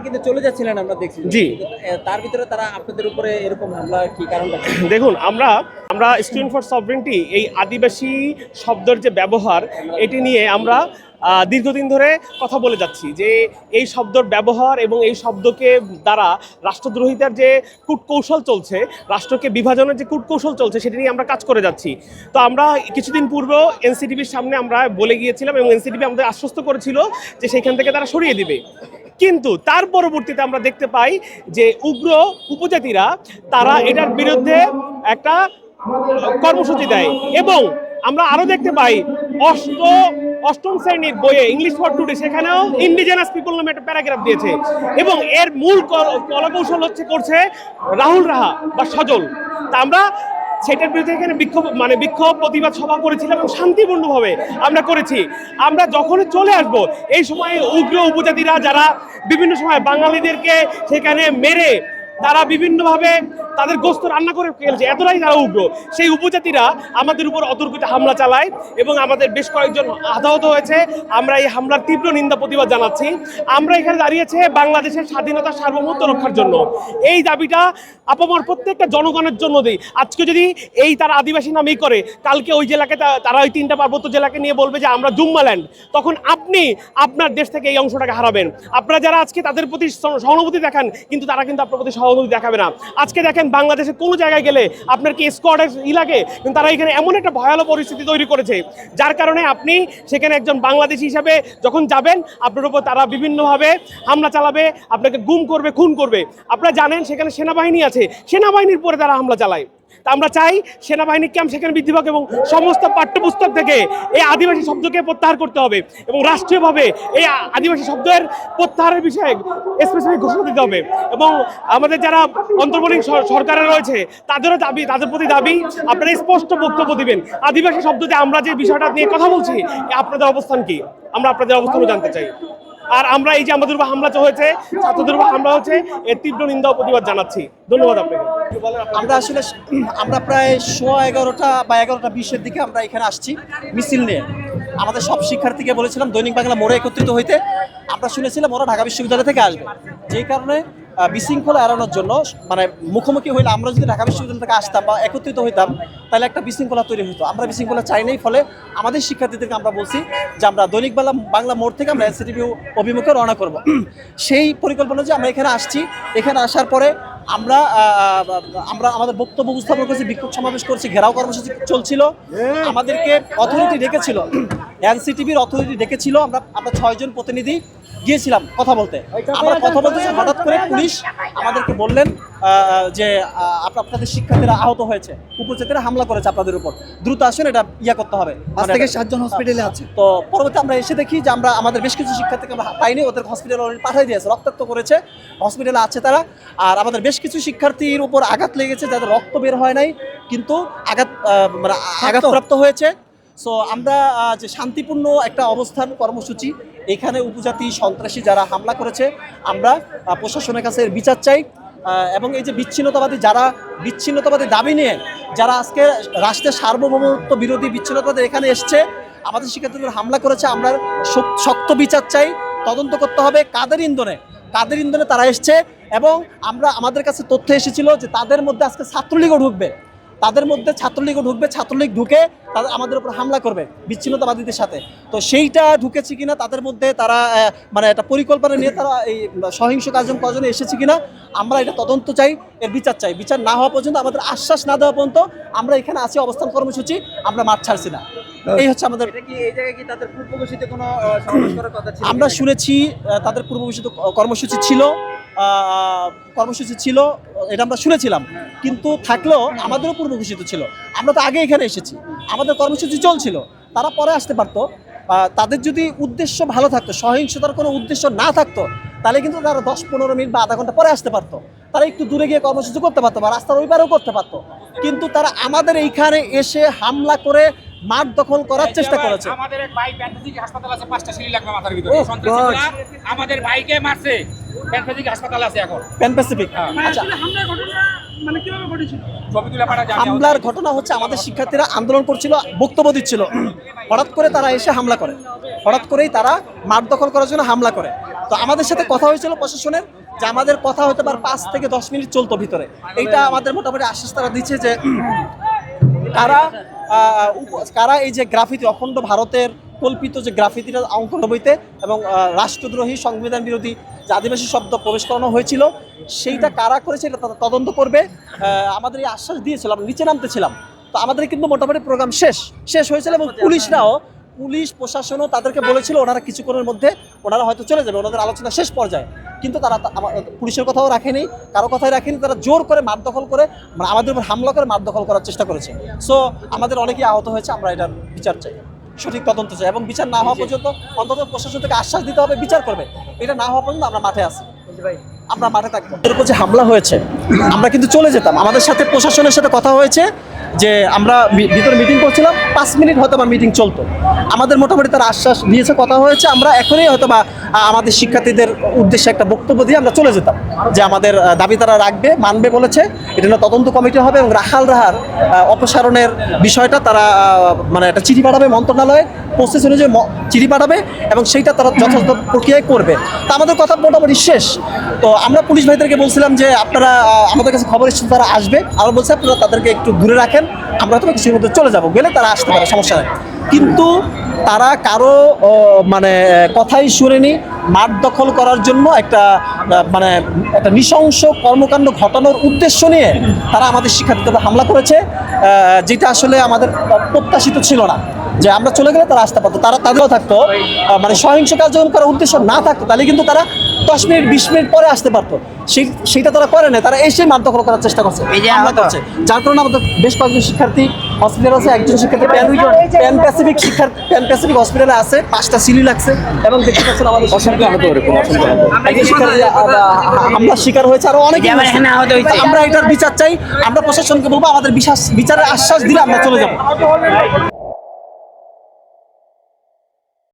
আপনারা কিন্তু চলে যাচ্ছিলেন আমরা দেখছি। জি। তার ভিতরে তারা আপনাদের উপরে এরকম হামলা কি কারণটা? দেখুন আমরা আমরা স্টুডেন্ট ফর সভরেন্টি এই আদিবাসী শব্দের যে ব্যবহার এটি নিয়ে আমরা দীর্ঘদিন ধরে কথা বলে যাচ্ছি যে এই শব্দর ব্যবহার এবং এই শব্দকে দ্বারা রাষ্ট্রদ্রোহিতার যে কূটকৌশল চলছে রাষ্ট্রকে বিভাজনের যে কূটকৌশল চলছে সেটি নিয়ে আমরা কাজ করে যাচ্ছি। তো আমরা কিছুদিন পূর্বেও এনসিটিভির সামনে আমরা বলে গিয়েছিলাম এবং এনসিটিভি আমাদের আশ্বস্ত করেছিল যে সেখান থেকে তারা সরিয়ে দিবে। কিন্তু তার পরবর্তীতে আমরা দেখতে পাই যে উগ্র উপজাতিরা, তারা এটার বিরুদ্ধে একটা কর্মসূচি দেয় এবং আমরা আরও দেখতে পাই অষ্ট, অষ্টম শ্রেণির বইয়ে ইংলিশ ফর টুডে সেখানেও ইন্ডিজেনাস পিপল নামে একটা প্যারাগ্রাফ দিয়েছে এবং এর মূল কল- কলাকৌশল হচ্ছে, করছে রাহুল রাহা বা সজল। তা আমরা সেটার বিরুদ্ধে এখানে বিক্ষোভ মানে বিক্ষোভ, প্রতিবাদ সভা করেছিলাম এবং শান্তিপূর্ণভাবে আমরা করেছি। আমরা যখনই চলে আসব, এই সময়ে উগ্র উপজাতিরা যারা বিভিন্ন সময় বাঙালিদেরকে সেখানে মেরে তারা বিভিন্নভাবে তাদের গোস্ত রান্না করে খেলছে এতটাই তারা উগ্র। সেই উপজাতিরা আমাদের উপর অতর্কিত হামলা চালায় এবং আমাদের বেশ কয়েকজন আহত হয়েছে। আমরা এই হামলার তীব্র নিন্দা প্রতিবাদ জানাচ্ছি। আমরা এখানে দাঁড়িয়েছে বাংলাদেশের স্বাধীনতা সার্বভৌমত্ব রক্ষার জন্য। এই দাবিটা আপামর প্রত্যেকটা জনগণের জন্য দিই। আজকে যদি এই তারা আদিবাসী নামেই করে, কালকে ওই জেলাকে তারা ওই তিনটা পার্বত্য জেলাকে নিয়ে বলবে যে আমরা জুম্মাল্যান্ড। তখন আপনি আপনার দেশ থেকে এই অংশটাকে হারাবেন। আপনারা যারা আজকে তাদের প্রতি সহানুভূতি দেখান, কিন্তু তারা কিন্তু আপনার প্রতি সহানুভূতি দেখাবে না। আজকে দেখেন বাংলাদেশে কোনো জায়গায় গেলে আপনার কি স্কোয়াডের ই লাগে? কিন্তু তারা এখানে এমন একটা ভয়াল পরিস্থিতি তৈরি করেছে, যার কারণে আপনি সেখানে একজন বাংলাদেশি হিসাবে যখন যাবেন, আপনার উপর তারা বিভিন্নভাবে হামলা চালাবে, আপনাকে গুম করবে, খুন করবে। আপনারা জানেন সেখানে সেনাবাহিনী আছে, সেনাবাহিনীর পরে তারা হামলা চালায়। তা আমরা চাই সেনাবাহিনী ক্যাম্প সেখানে বৃদ্ধি পাক এবং সমস্ত পাঠ্যপুস্তক থেকে এই আদিবাসী শব্দকে প্রত্যাহার করতে হবে এবং রাষ্ট্রীয়ভাবে এই আদিবাসী শব্দের প্রত্যাহারের বিষয়ে স্পেসিফিক ঘোষণা দিতে হবে এবং আমাদের যারা অন্তর্বর্তী সর- সরকারে রয়েছে, তাদেরও দাবি, তাদের প্রতি দাবি আপনারা স্পষ্ট বক্তব্য দিবেন। আদিবাসী শব্দতে আমরা যে বিষয়টা নিয়ে কথা বলছি আপনাদের অবস্থান কি? আমরা আপনাদের অবস্থানও জানতে চাই। আর আমরা এই যে আমাদের উপর হামলা হয়েছে, ছাত্রদের উপর হামলা হয়েছে এর তীব্র নিন্দা ও প্রতিবাদ জানাচ্ছি। ধন্যবাদ আপনাকে। আমরা আসলে, আমরা প্রায় সোয়া এগারোটা বা এগারোটা বিশের দিকে আমরা এখানে আসছি, মিছিল নিয়ে। আমাদের সব শিক্ষার্থীকে বলেছিলাম দৈনিক বাংলা মোড়ে একত্রিত হইতে। আমরা শুনেছিলাম ওরা ঢাকা বিশ্ববিদ্যালয় থেকে আসবে। যেই কারণে বিশৃঙ্খলা এড়ানোর জন্য মানে মুখোমুখি হইলে আমরা যদি ঢাকা বিশ্ববিদ্যালয় থেকে আসতাম বা একত্রিত হইতাম, তাহলে একটা বিশৃঙ্খলা তৈরি হতো আমরা বিশৃঙ্খলা চাই নাই, ফলে আমাদের শিক্ষার্থীদেরকে আমরা বলছি যে আমরা দৈনিক বাংলা বাংলা মোড় থেকে আমরা এনসিটিভি অভিমুখে রওনা করব। সেই পরিকল্পনা যে আমরা এখানে আসছি, এখানে আসার পরে আমরা আমরা আমাদের বক্তব্য উপস্থাপন করেছি বিক্ষোভ সমাবেশ করছি ঘেরাও কর্মসূচি চলছিল। আমাদেরকে অথরিটি ডেকেছিল। এনসিটিভির অথরিটি ডেকেছিল। আমরা আমরা ছয়জন প্রতিনিধি গিয়েছিলাম কথা বলতে। আমরা কথা বলতে হঠাৎ করে পুলিশ আমাদেরকে বললেন যে আপনাদের শিক্ষার্থীরা আহত হয়েছে উপজাতিরা হামলা করেছে আপনাদের উপর। দ্রুত আসেন এটা ইয়া করতে হবে। মানে থেকে সাতজন হসপিটালে আছে। তো পরবর্তী আমরা এসে দেখি যে আমরা আমাদের বেশ কিছু শিক্ষার্থীকে আমরা পাইনি ওদের হসপিটালে অলরেডি পাঠিয়ে দিয়েছে রক্তাক্ত করেছে হসপিটালে আছে তারা। আর আমাদের বেশ কিছু শিক্ষার্থীর উপর আঘাত লেগেছে যাদের রক্ত বের হয় নাই কিন্তু আঘাত আহ, মানে আঘাতপ্রাপ্ত হয়েছে। সো আমরা যে শান্তিপূর্ণ একটা অবস্থান কর্মসূচি, এখানে উপজাতি সন্ত্রাসী যারা হামলা করেছে, আমরা প্রশাসনের কাছে বিচার চাই। এবং এই যে বিচ্ছিন্নতাবাদী যারা, বিচ্ছিন্নতাবাদী দাবি নিয়ে যারা আজকে রাষ্ট্রের সার্বভৌমত্ব বিরোধী বিচ্ছিন্নতাবাদী এখানে এসছে, আমাদের শিক্ষার্থীদের হামলা করেছে, আমরা শক- শক্ত বিচার চাই, তদন্ত করতে হবে কাদের ইন্ধনে কাদের ইন্ধনে তারা এসছে, এবং আমরা, আমাদের কাছে তথ্য এসেছিল যে তাদের মধ্যে আজকে ছাত্রলীগও ঢুকবে। তাদের মধ্যে ছাত্রলীগও ঢুকবে ছাত্রলীগ ঢুকে তাদের আমাদের উপর হামলা করবে বিচ্ছিন্নতাবাদীদের সাথে। তো সেইটা ঢুকেছে কিনা তাদের মধ্যে তারা মানে একটা পরিকল্পনা নিয়ে তারা এই সহিংস কার্যক্রম কজনে এসেছে কিনা আমরা এটা তদন্ত চাই এর বিচার চাই। বিচার না হওয়া পর্যন্ত আমাদের আশ্বাস না দেওয়া পর্যন্ত আমরা এখানে আছি অবস্থান কর্মসূচি আমরা মাঠ ছাড়ছি না। এই হচ্ছে আমাদের এটা কি এই জায়গায় কি তাদের পূর্ব ঘোষিত কোনো আহ, সমাবেশ করার কথা আমরা শুনেছি তাদের পূর্বঘোষিত কর্মসূচি ছিল কর্মসূচি ছিল এটা আমরা শুনেছিলাম। কিন্তু থাকলেও আমাদেরও পূর্বঘোষিত ছিল। আমরা তো আগে এখানে এসেছি। আমাদের কর্মসূচি চলছিল। তারা পরে আসতে পারতো। তাদের যদি উদ্দেশ্য ভালো থাকতো সহিংসতার কোনো উদ্দেশ্য না থাকতো তাহলে কিন্তু তারা দশ পনেরো মিনিট বা আধা ঘণ্টা পরে আসতে পারতো। তারা একটু দূরে গিয়ে কর্মসূচি করতে পারতো বা রাস্তার ওই পারেও করতে পারতো। কিন্তু তারা আমাদের এইখানে এসে হামলা করে মাঠ দখল করার চেষ্টা করেছে। আমাদের এক ভাই হাসপাতাল আছে পাঁচটা সিঁড়ি লাগবে মাথার ভিতরে। আমাদের ভাইকে মারছে। প্যান্থেটিক হাসপাতাল আছে এখন। Pan Pacific. আচ্ছা হামলার ঘটনা হচ্ছে। আমাদের শিক্ষার্থীরা আন্দোলন করছিল বক্তব্য দিচ্ছিল। হঠাৎ করে তারা এসে হামলা করে। হঠাৎ করেই তারা মাঠ দখল করার জন্য হামলা করে। তো আমাদের সাথে কথা হয়েছিল প্রশাসনের যে আমাদের কথা হতে পারে পাঁচ থেকে দশ মিনিট চলতো ভিতরে। এইটা আমাদের মোটামুটি আশ্বাস তারা দিচ্ছে যে কারা কারা এই যে গ্রাফিতি অখণ্ড ভারতের কল্পিত যে গ্রাফিতিটা অঙ্কন বইতে এবং রাষ্ট্রদ্রোহী সংবিধান বিরোধী যে আদিবাসী শব্দ প্রবেশ করানো হয়েছিল, সেইটা কারা করেছে এটা তদন্ত করবে। আমাদের এই আশ্বাস দিয়েছিল আমরা নিচে নামতেছিলাম। তো আমাদের কিন্তু মোটামুটি প্রোগ্রাম শেষ শেষ হয়েছিল এবং পুলিশরাও, পুলিশ, প্রশাসনও তাদেরকে বলেছিল ওনারা কিছুক্ষণের মধ্যে ওনারা হয়তো চলে যাবে, ওনাদের আলোচনা শেষ পর্যায়ে। কিন্তু তারা পুলিশের কথাও রাখেনি, কারও কথাই রাখেনি, তারা জোর করে মার দখল করে মানে আমাদের উপর হামলা করে মার দখল করার চেষ্টা করেছে। সো আমাদের অনেকেই আহত হয়েছে, আমরা এটার বিচার চাই। সঠিক তদন্ত চাই এবং বিচার না হওয়া পর্যন্ত অন্তত প্রশাসন থেকে আশ্বাস দিতে হবে বিচার করবে। এটা না হওয়া পর্যন্ত আমরা মাঠে আছি। আমরা মাঠে থাকব। এর উপর যে হামলা হয়েছে আমরা কিন্তু চলে যেতাম। আমাদের সাথে প্রশাসনের সাথে কথা হয়েছে যে আমরা ভিতরে মিটিং করছিলাম পাঁচ মিনিট হয়তো বা মিটিং চলতো। আমাদের মোটামুটি তার আশ্বাস দিয়েছে কথা হয়েছে। আমরা এখনই হয়তো বা আমাদের শিক্ষার্থীদের উদ্দেশ্যে একটা বক্তব্য দিয়ে আমরা চলে যেতাম যে আমাদের দাবি তারা রাখবে মানবে বলেছে। এটা তদন্ত কমিটি হবে এবং রাখাল রাহার অপসারণের বিষয়টা তারা মানে একটা চিঠি পাঠাবে মন্ত্রণালয়ে প্রসেস অনুযায়ী চিঠি পাঠাবে এবং সেইটা তারা যথাযথ প্রক্রিয়ায় করবে। তা আমাদের কথা মোটামুটি শেষ। তো আমরা পুলিশ ভাইদেরকে বলছিলাম যে আপনারা আমাদের কাছে খবর এসেছে, তারা আসবে। আমরা বলছি আপনারা তাদেরকে একটু দূরে রাখেন। আমরা হয়তো কিছুর মধ্যে চলে যাব। গেলে তারা আসতে পারে, সমস্যা নেই। কিন্তু তারা কারও মানে কথাই শুনেনি। মাঠ দখল করার জন্য একটা মানে একটা নৃশংস কর্মকাণ্ড ঘটানোর উদ্দেশ্য নিয়ে তারা আমাদের শিক্ষার্থীদের হামলা করেছে যেটা আসলে আমাদের প্রত্যাশিত ছিল না। যে আমরা চলে গেলে তারা আসতে পারতো তারা তাদেরও থাকতো। মানে সহিংস কার্যক্রম করার উদ্দেশ্য না থাকতো তাহলে কিন্তু তারা দশ মিনিট বিশ মিনিট পরে আসতে পারতো। সেই সেইটা তারা করে না তারা এসে মাঠ দখল করার চেষ্টা করছে। হামলা করছে। যার কারণে আমাদের বেশ কয়েকজন শিক্ষার্থী হসপিটাল আছে একজন শিক্ষার্থী প্যান প্যান প্যাসিফিক শিক্ষার্থী প্যান প্যাসিফিক হসপিটালে আছে পাঁচটা সিলি লাগছে এবং দেখতে পাচ্ছেন আমাদের অসংখ্য আহত হামলার শিকার হয়েছে আরও অনেকে আমরা এটার বিচার চাই আমরা প্রশাসনকে বলব আমাদের বিশ্বাস বিচারের আশ্বাস দিলে আমরা চলে যাব।